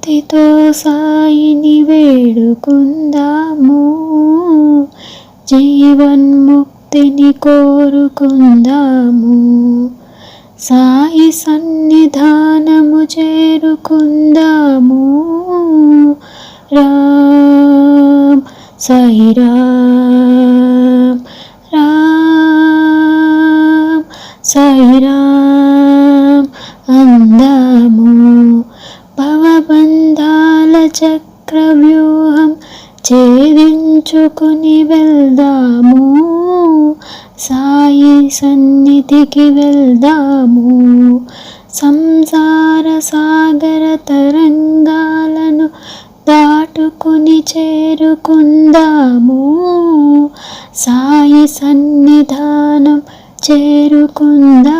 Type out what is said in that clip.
భక్తితో సాయిని వేడుకుందాము. జీవన్ముక్తిని కోరుకుందాము. సాయి సన్నిధానము చేరుకుందాము. రామ్ సాయి రామ్ రామ్ సాయి రామ్ అందాము. భవబంధాల చక్రవ్యూహం ఛేదించుకుని వెళ్దాము. సాయి సన్నిధికి వెళ్దాము. సంసార సాగర తరంగాలను దాటుకుని చేరుకుందాము. సాయి సన్నిధానం చేరుకుందాము